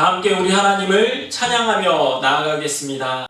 함께 우리 하나님을 찬양하며 나아가겠습니다.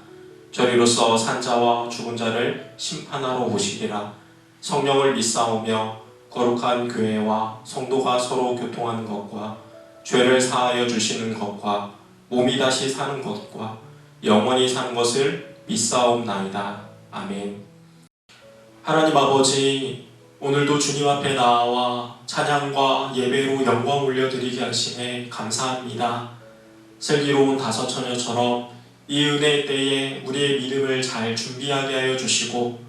저리로서 산자와 죽은 자를 심판하러 오시리라. 성령을 믿사오며 거룩한 교회와 성도가 서로 교통하는 것과 죄를 사하여 주시는 것과 몸이 다시 사는 것과 영원히 사는 것을 믿사옵나이다. 아멘. 하나님 아버지 오늘도 주님 앞에 나와 찬양과 예배로 영광 올려드리게 하심에 감사합니다. 슬기로운 다섯 처녀처럼 이 은혜의 때에 우리의 믿음을 잘 준비하게 하여 주시고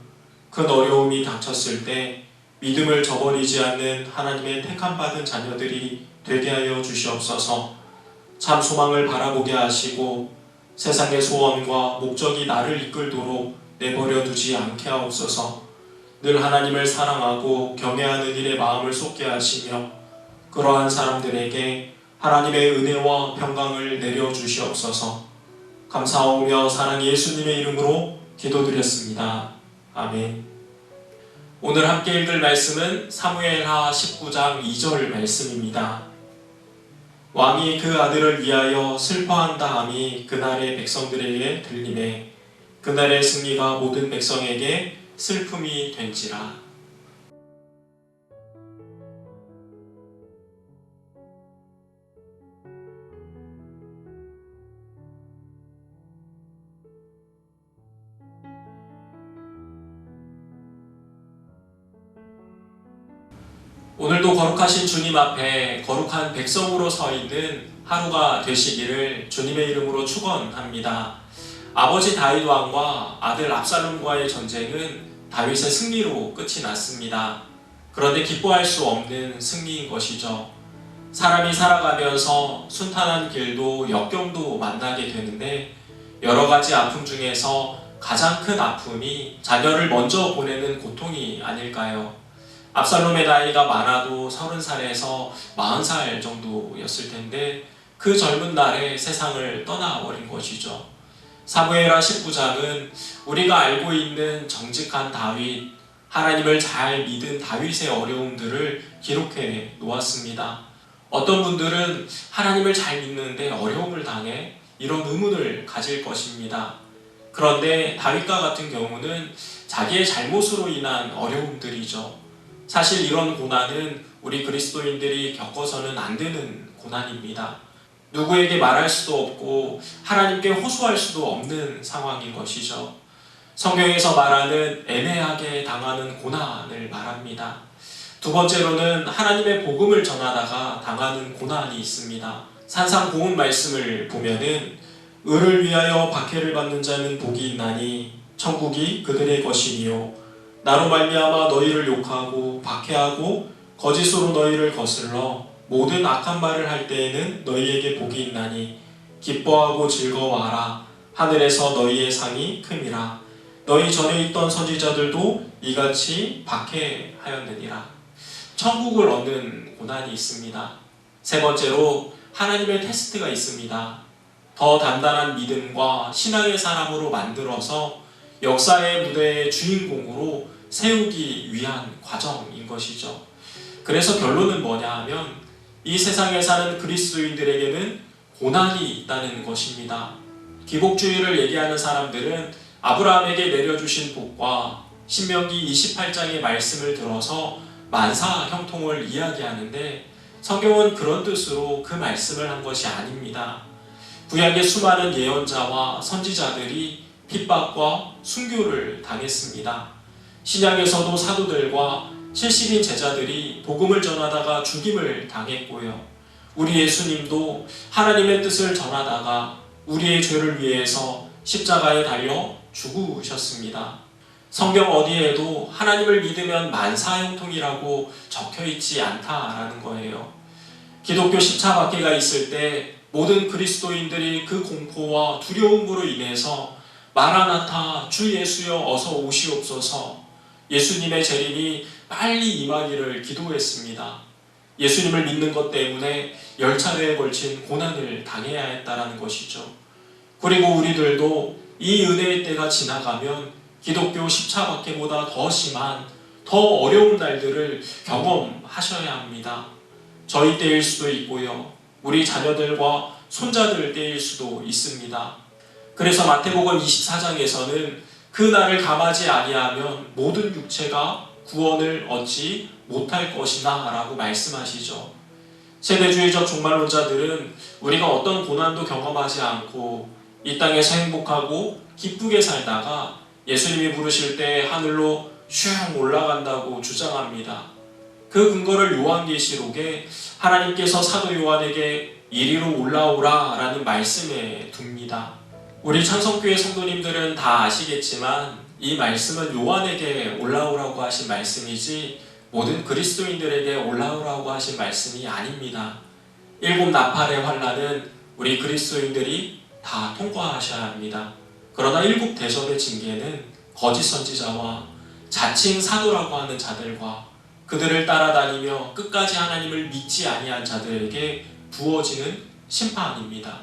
큰 어려움이 닥쳤을 때 믿음을 저버리지 않는 하나님의 택함 받은 자녀들이 되게 하여 주시옵소서. 참 소망을 바라보게 하시고 세상의 소원과 목적이 나를 이끌도록 내버려 두지 않게 하옵소서. 늘 하나님을 사랑하고 경외하는 일에 마음을 쏟게 하시며 그러한 사람들에게 하나님의 은혜와 평강을 내려 주시옵소서. 감사하오며 사랑 예수님의 이름으로 기도드렸습니다. 아멘. 오늘 함께 읽을 말씀은 사무엘하 19장 2절 말씀입니다. 왕이 그 아들을 위하여 슬퍼한다 함이 그날의 백성들에게 들림에 그날의 승리가 모든 백성에게 슬픔이 된지라. 오늘도 거룩하신 주님 앞에 거룩한 백성으로 서 있는 하루가 되시기를 주님의 이름으로 축원합니다. 아버지 다윗 왕과 아들 압살롬과의 전쟁은 다윗의 승리로 끝이 났습니다. 그런데 기뻐할 수 없는 승리인 것이죠. 사람이 살아가면서 순탄한 길도 역경도 만나게 되는데 여러 가지 아픔 중에서 가장 큰 아픔이 자녀를 먼저 보내는 고통이 아닐까요? 압살롬의 나이가 많아도 30살에서 40살 정도였을 텐데 그 젊은 날에 세상을 떠나버린 것이죠. 사무엘하 19장은 우리가 알고 있는 정직한 다윗, 하나님을 잘 믿은 다윗의 어려움들을 기록해 놓았습니다. 어떤 분들은 하나님을 잘 믿는데 어려움을 당해 이런 의문을 가질 것입니다. 그런데 다윗과 같은 경우는 자기의 잘못으로 인한 어려움들이죠. 사실 이런 고난은 우리 그리스도인들이 겪어서는 안 되는 고난입니다. 누구에게 말할 수도 없고 하나님께 호소할 수도 없는 상황인 것이죠. 성경에서 말하는 애매하게 당하는 고난을 말합니다. 두 번째로는 하나님의 복음을 전하다가 당하는 고난이 있습니다. 산상 고운 말씀을 보면은 의를 위하여 박해를 받는 자는 복이 있나니 천국이 그들의 것이니요 나로 말미암아 너희를 욕하고 박해하고 거짓으로 너희를 거슬러 모든 악한 말을 할 때에는 너희에게 복이 있나니 기뻐하고 즐거워하라. 하늘에서 너희의 상이 큼이라 너희 전에 있던 선지자들도 이같이 박해하였느니라. 천국을 얻는 고난이 있습니다. 세 번째로 하나님의 테스트가 있습니다. 더 단단한 믿음과 신앙의 사람으로 만들어서 역사의 무대의 주인공으로 세우기 위한 과정인 것이죠. 그래서 결론은 뭐냐 하면 이 세상에 사는 그리스도인들에게는 고난이 있다는 것입니다. 기복주의를 얘기하는 사람들은 아브라함에게 내려주신 복과 신명기 28장의 말씀을 들어서 만사 형통을 이야기하는데 성경은 그런 뜻으로 그 말씀을 한 것이 아닙니다. 구약의 수많은 예언자와 선지자들이 핍박과 순교를 당했습니다. 신약에서도 사도들과 70인 제자들이 복음을 전하다가 죽임을 당했고요. 우리 예수님도 하나님의 뜻을 전하다가 우리의 죄를 위해서 십자가에 달려 죽으셨습니다. 성경 어디에도 하나님을 믿으면 만사형통이라고 적혀 있지 않다라는 거예요. 기독교 십자박해가 있을 때 모든 그리스도인들이 그 공포와 두려움으로 인해서 마라나타 주 예수여 어서 오시옵소서 예수님의 재림이 빨리 임하기를 기도했습니다. 예수님을 믿는 것 때문에 열 차례에 걸친 고난을 당해야 했다라는 것이죠. 그리고 우리들도 이 은혜의 때가 지나가면 기독교 십차박해보다 더 심한 더 어려운 날들을 경험하셔야 합니다. 저희 때일 수도 있고요. 우리 자녀들과 손자들 때일 수도 있습니다. 그래서 마태복음 24장에서는 그 날을 감하지 아니하면 모든 육체가 구원을 얻지 못할 것이나 라고 말씀하시죠. 세대주의적 종말론자들은 우리가 어떤 고난도 경험하지 않고 이 땅에서 행복하고 기쁘게 살다가 예수님이 부르실 때 하늘로 슝 올라간다고 주장합니다. 그 근거를 요한계시록에 하나님께서 사도 요한에게 이리로 올라오라 라는 말씀에 둡니다. 우리 찬성교회 성도님들은 다 아시겠지만 이 말씀은 요한에게 올라오라고 하신 말씀이지 모든 그리스도인들에게 올라오라고 하신 말씀이 아닙니다. 일곱 나팔의 환란은 우리 그리스도인들이 다 통과하셔야 합니다. 그러나 일곱 대접의 징계는 거짓 선지자와 자칭 사도라고 하는 자들과 그들을 따라다니며 끝까지 하나님을 믿지 아니한 자들에게 부어지는 심판입니다.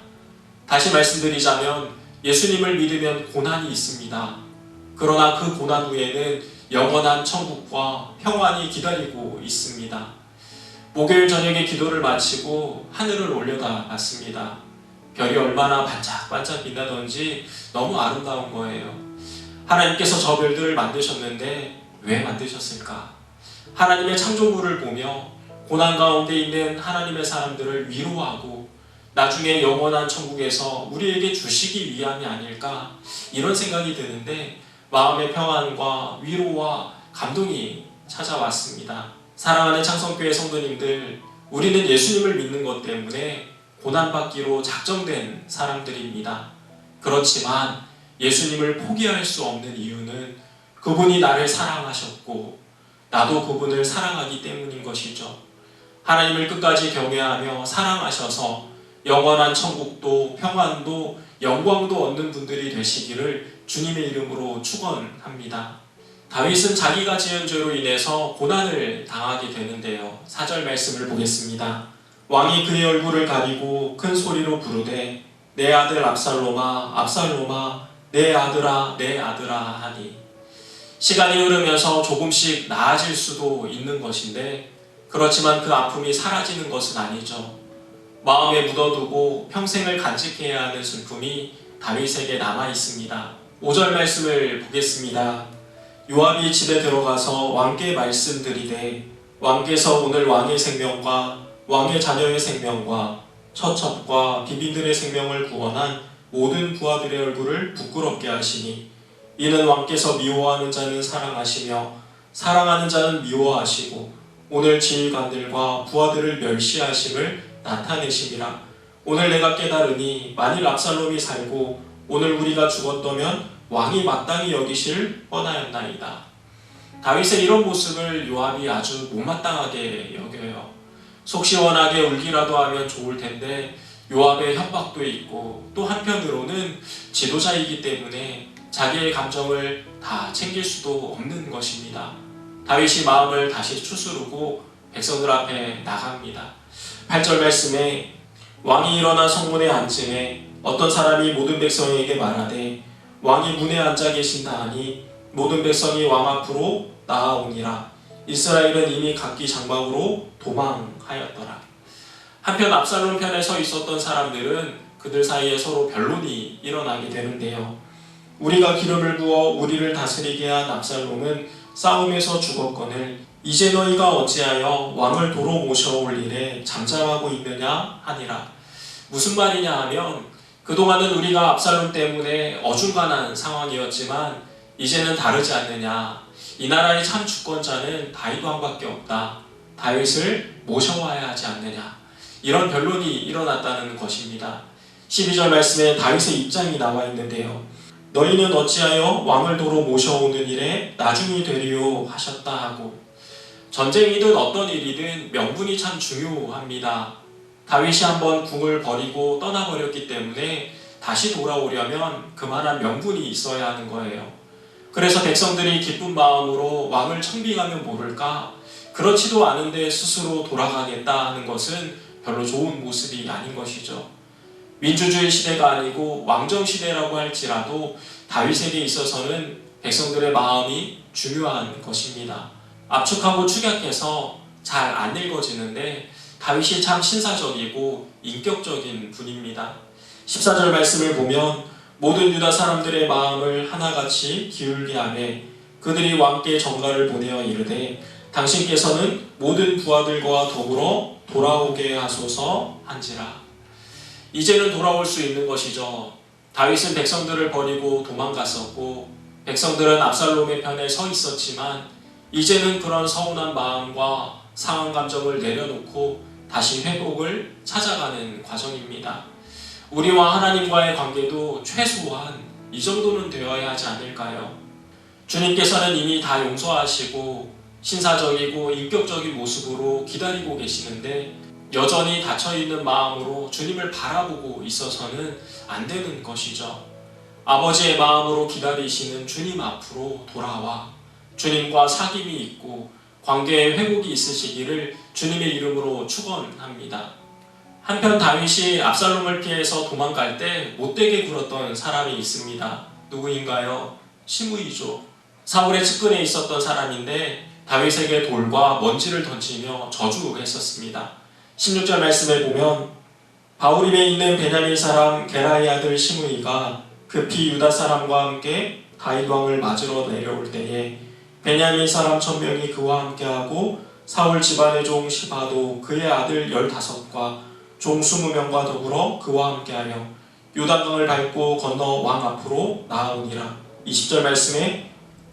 다시 말씀드리자면 예수님을 믿으면 고난이 있습니다. 그러나 그 고난 후에는 영원한 천국과 평안이 기다리고 있습니다. 목요일 저녁에 기도를 마치고 하늘을 올려다 봤습니다. 별이 얼마나 반짝반짝 빛나던지 너무 아름다운 거예요. 하나님께서 저 별들을 만드셨는데 왜 만드셨을까? 하나님의 창조물을 보며 고난 가운데 있는 하나님의 사람들을 위로하고 나중에 영원한 천국에서 우리에게 주시기 위함이 아닐까 이런 생각이 드는데 마음의 평안과 위로와 감동이 찾아왔습니다. 사랑하는 창성교회 성도님들, 우리는 예수님을 믿는 것 때문에 고난받기로 작정된 사람들입니다. 그렇지만 예수님을 포기할 수 없는 이유는 그분이 나를 사랑하셨고 나도 그분을 사랑하기 때문인 것이죠. 하나님을 끝까지 경외하며 사랑하셔서 영원한 천국도 평안도 영광도 얻는 분들이 되시기를 주님의 이름으로 축원합니다. 다윗은 자기가 지은 죄로 인해서 고난을 당하게 되는데요. 4절 말씀을 보겠습니다. 왕이 그의 얼굴을 가리고 큰 소리로 부르되 내 아들 압살롬아 압살롬아 내 아들아 내 아들아 하니 시간이 흐르면서 조금씩 나아질 수도 있는 것인데 그렇지만 그 아픔이 사라지는 것은 아니죠. 마음에 묻어두고 평생을 간직해야 하는 슬픔이 다윗에게 남아 있습니다. 5절 말씀을 보겠습니다. 요압이 집에 들어가서 왕께 말씀드리되 왕께서 오늘 왕의 생명과 왕의 자녀의 생명과 처첩과 비빈들의 생명을 구원한 모든 부하들의 얼굴을 부끄럽게 하시니 이는 왕께서 미워하는 자는 사랑하시며 사랑하는 자는 미워하시고 오늘 지휘관들과 부하들을 멸시하심을 나타내심이라 오늘 내가 깨달으니 만일 압살롬이 살고 오늘 우리가 죽었다면 왕이 마땅히 여기실 뻔하였나이다. 다윗의 이런 모습을 요압이 아주 못마땅하게 여겨요. 속 시원하게 울기라도 하면 좋을 텐데 요압의 협박도 있고 또 한편으로는 지도자이기 때문에 자기의 감정을 다 챙길 수도 없는 것입니다. 다윗이 마음을 다시 추스르고 백성들 앞에 나갑니다. 8절 말씀에 왕이 일어나 성문에 앉음에 어떤 사람이 모든 백성에게 말하되 왕이 문에 앉아 계신다 하니 모든 백성이 왕 앞으로 나아오니라. 이스라엘은 이미 각기 장막으로 도망하였더라. 한편 압살롬 편에 서 있었던 사람들은 그들 사이에 서로 변론이 일어나게 되는데요. 우리가 기름을 부어 우리를 다스리게 한 압살롬은 싸움에서 죽었거늘 이제 너희가 어찌하여 왕을 도로 모셔올 일에 잠잠하고 있느냐 하니라. 무슨 말이냐 하면 그동안은 우리가 압살롬 때문에 어중간한 상황이었지만 이제는 다르지 않느냐. 이 나라의 참 주권자는 다윗 왕밖에 없다. 다윗을 모셔와야 하지 않느냐. 이런 변론이 일어났다는 것입니다. 12절 말씀에 다윗의 입장이 나와 있는데요 너희는 어찌하여 왕을 도로 모셔오는 일에 나중이 되리요 하셨다 하고 전쟁이든 어떤 일이든 명분이 참 중요합니다. 다윗이 한번 궁을 버리고 떠나버렸기 때문에 다시 돌아오려면 그만한 명분이 있어야 하는 거예요. 그래서 백성들이 기쁜 마음으로 왕을 청빙하면 모를까? 그렇지도 않은데 스스로 돌아가겠다 하는 것은 별로 좋은 모습이 아닌 것이죠. 민주주의 시대가 아니고 왕정 시대라고 할지라도 다윗에게 있어서는 백성들의 마음이 중요한 것입니다. 압축하고 축약해서 잘 안 읽어지는데 다윗이 참 신사적이고 인격적인 분입니다. 14절 말씀을 보면 모든 유다 사람들의 마음을 하나같이 기울게 하매 그들이 왕께 정가를 보내어 이르되 당신께서는 모든 부하들과 더불어 돌아오게 하소서 한지라 이제는 돌아올 수 있는 것이죠. 다윗은 백성들을 버리고 도망갔었고 백성들은 압살롬의 편에 서 있었지만 이제는 그런 서운한 마음과 상한 감정을 내려놓고 다시 회복을 찾아가는 과정입니다. 우리와 하나님과의 관계도 최소한 이 정도는 되어야 하지 않을까요? 주님께서는 이미 다 용서하시고 신사적이고 인격적인 모습으로 기다리고 계시는데 여전히 닫혀있는 마음으로 주님을 바라보고 있어서는 안 되는 것이죠. 아버지의 마음으로 기다리시는 주님 앞으로 돌아와 주님과 사귐이 있고 관계의 회복이 있으시기를 주님의 이름으로 축원합니다. 한편 다윗이 압살롬을 피해서 도망갈 때 못되게 굴었던 사람이 있습니다. 누구인가요? 시므이죠. 사울의 측근에 있었던 사람인데 다윗에게 돌과 먼지를 던지며 저주했었습니다. 16절 말씀에 보면 바울임에 있는 베냐민 사람 게라의 아들 시므이가 급히 유다 사람과 함께 다윗 왕을 맞으러 내려올 때에 베냐민 사람 천명이 그와 함께하고 사울 집안의 종 시바도 그의 아들 열다섯과 종 스무 명과 더불어 그와 함께하며 요단강을 밟고 건너 왕 앞으로 나아오니라. 20절 말씀에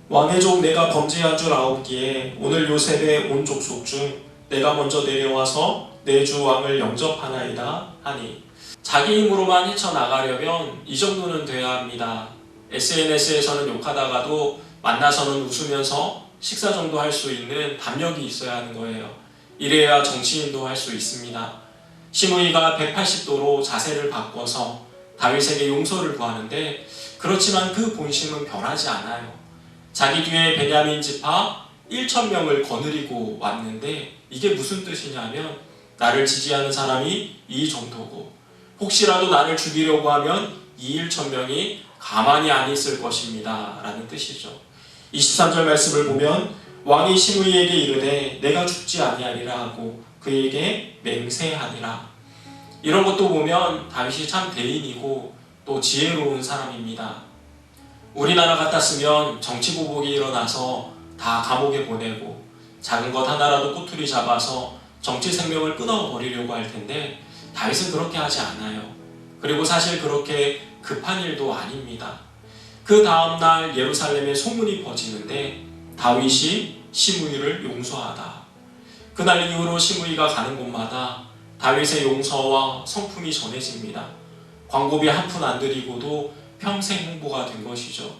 왕의 종 내가 범죄한 줄 아옵기에 오늘 요셉의 온 족속 중 내가 먼저 내려와서 내 주 왕을 영접하나이다 하니 자기 힘으로만 헤쳐나가려면 이 정도는 돼야 합니다. SNS에서는 욕하다가도 만나서는 웃으면서 식사 정도 할 수 있는 담력이 있어야 하는 거예요. 이래야 정치인도 할 수 있습니다. 시므이가 180도로 자세를 바꿔서 다윗에게 용서를 구하는데 그렇지만 그 본심은 변하지 않아요. 자기 뒤에 베냐민 지파 1천 명을 거느리고 왔는데 이게 무슨 뜻이냐면 나를 지지하는 사람이 이 정도고 혹시라도 나를 죽이려고 하면 이 1천 명이 가만히 안 있을 것입니다. 라는 뜻이죠. 23절 말씀을 보면 왕이 시므이에게 이르되 내가 죽지 아니하리라 하고 그에게 맹세하니라. 이런 것도 보면 다윗이 참 대인이고 또 지혜로운 사람입니다. 우리나라 같았으면 정치 보복이 일어나서 다 감옥에 보내고 작은 것 하나라도 꼬투리 잡아서 정치 생명을 끊어버리려고 할 텐데 다윗은 그렇게 하지 않아요. 그리고 사실 그렇게 급한 일도 아닙니다. 그 다음날 예루살렘에 소문이 퍼지는데 다윗이 시므이를 용서하다. 그날 이후로 시므이가 가는 곳마다 다윗의 용서와 성품이 전해집니다. 광고비 한 푼 안 들이고도 평생 홍보가 된 것이죠.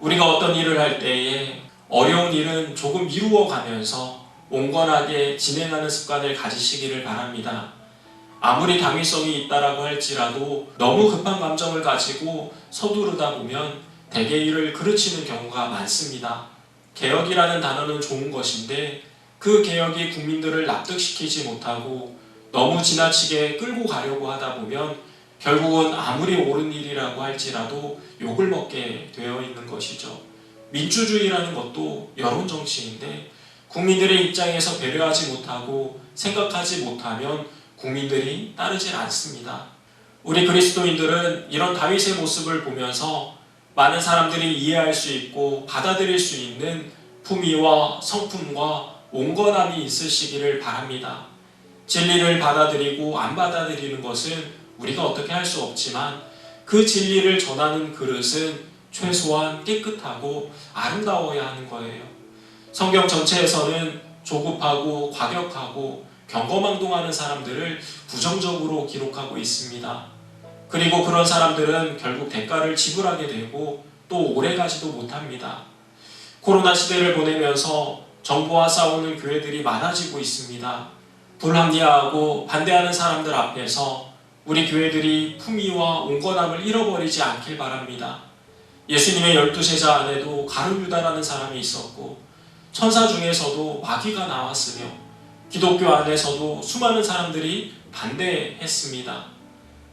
우리가 어떤 일을 할 때에 어려운 일은 조금 미루어 가면서 온건하게 진행하는 습관을 가지시기를 바랍니다. 아무리 당위성이 있다라고 할지라도 너무 급한 감정을 가지고 서두르다 보면 대개 일을 그르치는 경우가 많습니다. 개혁이라는 단어는 좋은 것인데 그 개혁이 국민들을 납득시키지 못하고 너무 지나치게 끌고 가려고 하다 보면 결국은 아무리 옳은 일이라고 할지라도 욕을 먹게 되어 있는 것이죠. 민주주의라는 것도 여론 정치인데 국민들의 입장에서 배려하지 못하고 생각하지 못하면 국민들이 따르질 않습니다. 우리 그리스도인들은 이런 다윗의 모습을 보면서 많은 사람들이 이해할 수 있고 받아들일 수 있는 품위와 성품과 온건함이 있으시기를 바랍니다. 진리를 받아들이고 안 받아들이는 것은 우리가 어떻게 할 수 없지만 그 진리를 전하는 그릇은 최소한 깨끗하고 아름다워야 하는 거예요. 성경 전체에서는 조급하고 과격하고 경거망동하는 사람들을 부정적으로 기록하고 있습니다. 그리고 그런 사람들은 결국 대가를 지불하게 되고 또 오래가지도 못합니다. 코로나 시대를 보내면서 정부와 싸우는 교회들이 많아지고 있습니다. 불합리하고 반대하는 사람들 앞에서 우리 교회들이 품위와 온건함을 잃어버리지 않길 바랍니다. 예수님의 열두 제자 안에도 가룟 유다라는 사람이 있었고 천사 중에서도 마귀가 나왔으며 기독교 안에서도 수많은 사람들이 반대했습니다.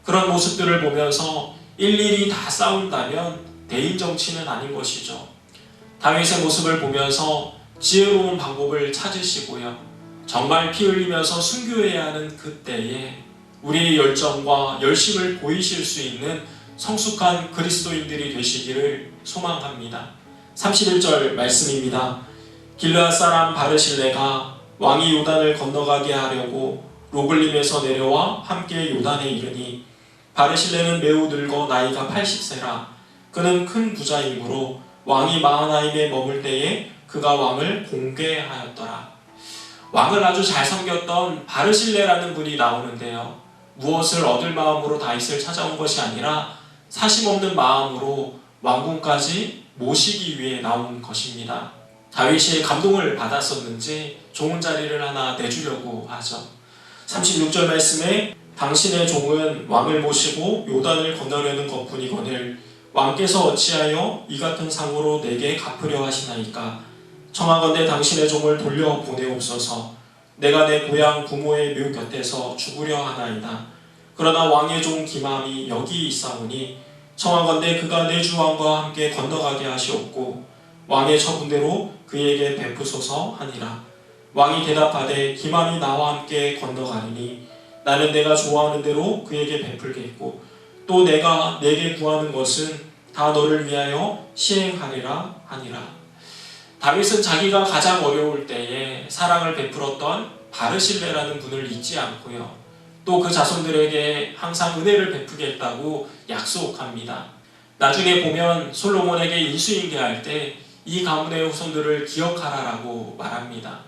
그런 모습들을 보면서 일일이 다 싸운다면 대인 정치는 아닌 것이죠. 다윗의 모습을 보면서 지혜로운 방법을 찾으시고요. 정말 피 흘리면서 순교해야 하는 그때에 우리의 열정과 열심을 보이실 수 있는 성숙한 그리스도인들이 되시기를 소망합니다. 31절 말씀입니다. 길르앗 사람 바르실레가 왕이 요단을 건너가게 하려고 로글림에서 내려와 함께 요단에 이르니 바르실레는 매우 늙어 나이가 80세라 그는 큰 부자이므로 왕이 마하나임에 머물 때에 그가 왕을 공개하였더라. 왕을 아주 잘 섬겼던 바르실레라는 분이 나오는데요. 무엇을 얻을 마음으로 다윗을 찾아온 것이 아니라 사심 없는 마음으로 왕궁까지 모시기 위해 나온 것입니다. 다윗이 감동을 받았었는지 좋은 자리를 하나 내주려고 하죠. 36절 말씀에 당신의 종은 왕을 모시고 요단을 건너려는 것뿐이거늘 왕께서 어찌하여 이 같은 상으로 내게 갚으려 하시나이까? 청하건대 당신의 종을 돌려 보내옵소서. 내가 내 고향 부모의 묘 곁에서 죽으려 하나이다. 그러나 왕의 종 기맘이 여기 있사오니 청하건대 그가 내 주왕과 함께 건너가게 하시옵고 왕의 처분대로 그에게 베푸소서 하니라 왕이 대답하되 기맘이 나와 함께 건너가리니 나는 내가 좋아하는 대로 그에게 베풀겠고 또 내가 내게 구하는 것은 다 너를 위하여 시행하리라 하니라. 다윗은 자기가 가장 어려울 때에 사랑을 베풀었던 바르실레라는 분을 잊지 않고요. 또 그 자손들에게 항상 은혜를 베푸겠다고 약속합니다. 나중에 보면 솔로몬에게 인수인계할 때 이 가문의 후손들을 기억하라라고 말합니다.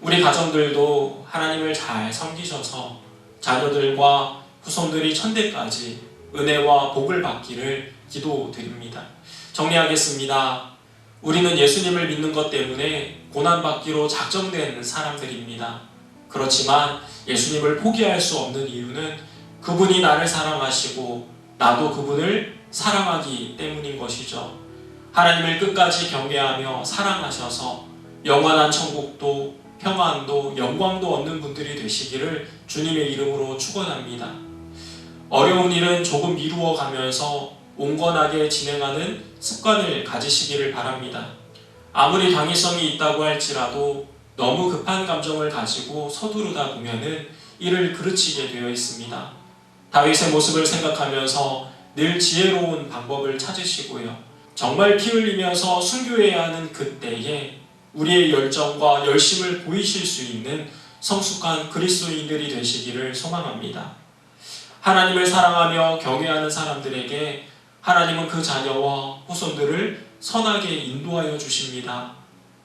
우리 가정들도 하나님을 잘 섬기셔서 자녀들과 후손들이 천대까지 은혜와 복을 받기를 기도드립니다. 정리하겠습니다. 우리는 예수님을 믿는 것 때문에 고난받기로 작정된 사람들입니다. 그렇지만 예수님을 포기할 수 없는 이유는 그분이 나를 사랑하시고 나도 그분을 사랑하기 때문인 것이죠. 하나님을 끝까지 경외하며 사랑하셔서 영원한 천국도 평안도 영광도 얻는 분들이 되시기를 주님의 이름으로 축원합니다. 어려운 일은 조금 미루어 가면서 온건하게 진행하는 습관을 가지시기를 바랍니다. 아무리 당위성이 있다고 할지라도 너무 급한 감정을 가지고 서두르다 보면은 이를 그르치게 되어 있습니다. 다윗의 모습을 생각하면서 늘 지혜로운 방법을 찾으시고요. 정말 피 흘리면서 순교해야 하는 그때에 우리의 열정과 열심을 보이실 수 있는 성숙한 그리스도인들이 되시기를 소망합니다. 하나님을 사랑하며 경외하는 사람들에게 하나님은 그 자녀와 후손들을 선하게 인도하여 주십니다.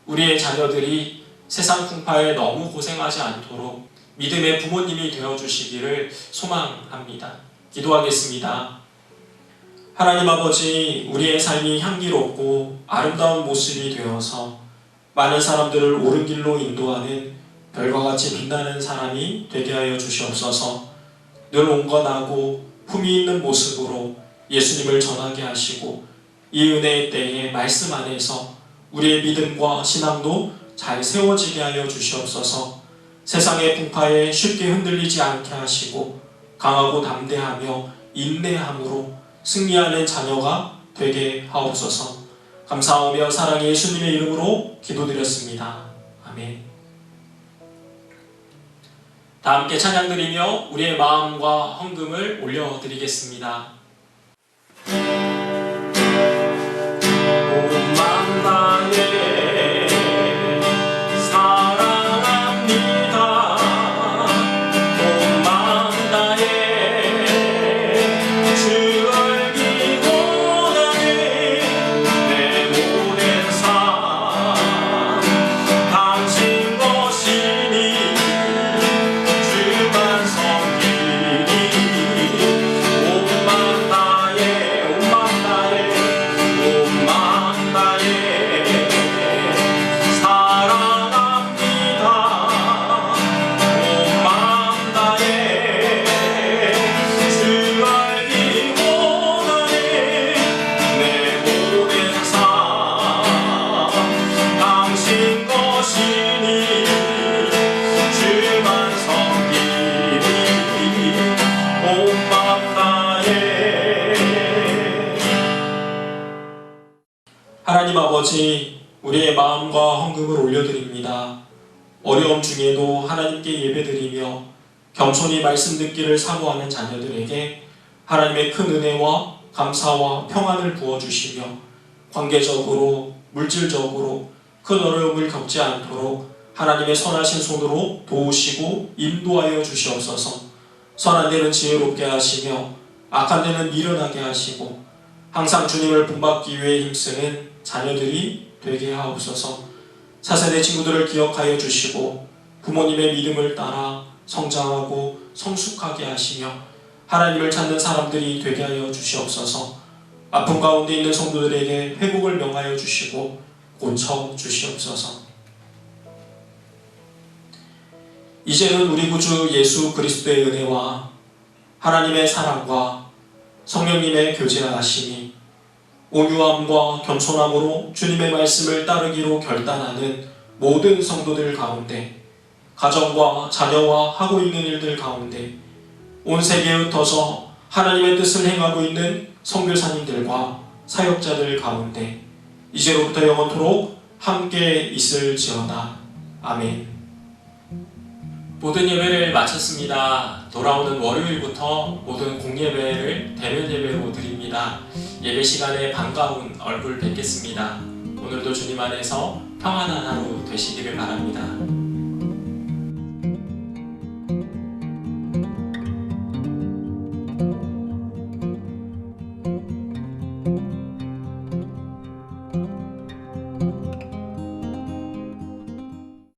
우리의 자녀들이 세상 풍파에 너무 고생하지 않도록 믿음의 부모님이 되어 주시기를 소망합니다. 기도하겠습니다. 하나님 아버지, 우리의 삶이 향기롭고 아름다운 모습이 되어서 많은 사람들을 옳은 길로 인도하는 별과 같이 빛나는 사람이 되게 하여 주시옵소서. 늘 온건하고 품위 있는 모습으로 예수님을 전하게 하시고 이 은혜의 때에 말씀 안에서 우리의 믿음과 신앙도 잘 세워지게 하여 주시옵소서. 세상의 풍파에 쉽게 흔들리지 않게 하시고 강하고 담대하며 인내함으로 승리하는 자녀가 되게 하옵소서. 감사하며 사랑의 예수님의 이름으로 기도드렸습니다. 아멘. 다 함께 찬양드리며 우리의 마음과 헌금을 올려드리겠습니다. 온 만나에 하나님 아버지 우리의 마음과 헌금을 올려드립니다. 어려움 중에도 하나님께 예배드리며 겸손히 말씀 듣기를 사모하는 자녀들에게 하나님의 큰 은혜와 감사와 평안을 부어주시며 관계적으로 물질적으로 큰 어려움을 겪지 않도록 하나님의 선하신 손으로 도우시고 인도하여 주시옵소서 선한 데는 지혜롭게 하시며 악한 데는 미련하게 하시고 항상 주님을 본받기 위해 힘쓰는 자녀들이 되게 하옵소서. 차세대 친구들을 기억하여 주시고 부모님의 믿음을 따라 성장하고 성숙하게 하시며 하나님을 찾는 사람들이 되게 하여 주시옵소서. 아픔 가운데 있는 성도들에게 회복을 명하여 주시고 고쳐 주시옵소서. 이제는 우리 구주 예수 그리스도의 은혜와 하나님의 사랑과 성령님의 교제하심이 온유함과 겸손함으로 주님의 말씀을 따르기로 결단하는 모든 성도들 가운데 가정과 자녀와 하고 있는 일들 가운데 온 세계에 흩어서 하나님의 뜻을 행하고 있는 선교사님들과 사역자들 가운데 이제로부터 영원토록 함께 있을지어다. 아멘. 모든 예배를 마쳤습니다. 돌아오는 월요일부터 모든 공예배를 대면 예배로 드립니다. 예배 시간에 반가운 얼굴 뵙겠습니다. 오늘도 주님 안에서 평안한 하루 되시기를 바랍니다.